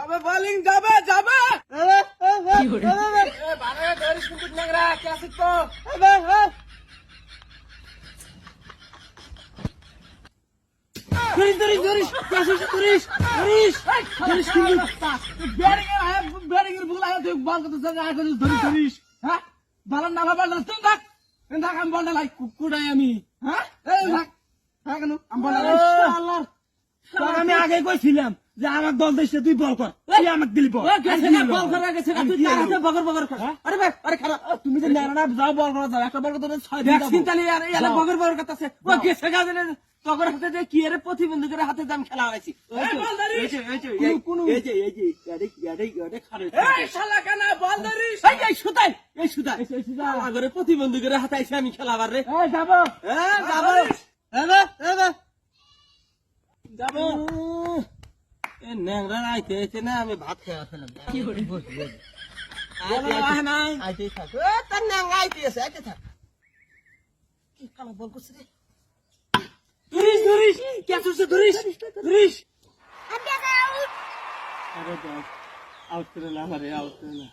যাবে বলিং যাবে যাবে। হ্যাঁ? আমি বলটা লাই কুকুরাই আমি। হ্যাঁ? আমি বলটা আমি আগে কইছিলাম যে আমার দল দেশে তুই বল কর তুই আমাকে দিলি বল বল করা গেছে তুই বগর বগর কর আরে ভাই আরে খারাপ তুমি যে যাও বল করা যাও একটা বল ছয় দিন ভ্যাকসিন তালি আর এলা বগর বগর করতেছে ও গেছে গাজে না তগর হাতে যে কি এর প্রতিবন্ধকের হাতে দাম খেলা হয়েছি এই যে এই যে এই এই যে এই যে গাড়ি গাড়ি গাড়ি খারে এই শালা কানা বল ধরিস এই এই সুতাই এই সুতাই আগরে প্রতিবন্ধকের হাতে আইছে আমি খেলাবার রে এই যাব হ্যাঁ যাব এবে এবে যাব ন্যাংরা আইতে আইতে না আমি ভাত খেয়ে ফেলাম কি করে আইতে না আইতে থাক। এ তার ন্যাংরা আইতে আছে আইতে থাক। কি কালা বল করছে রে? ধরিস ধরিস কে আসছে ধরিস ধরিস। আরে দাও আউট করে না আরে আউট করে না।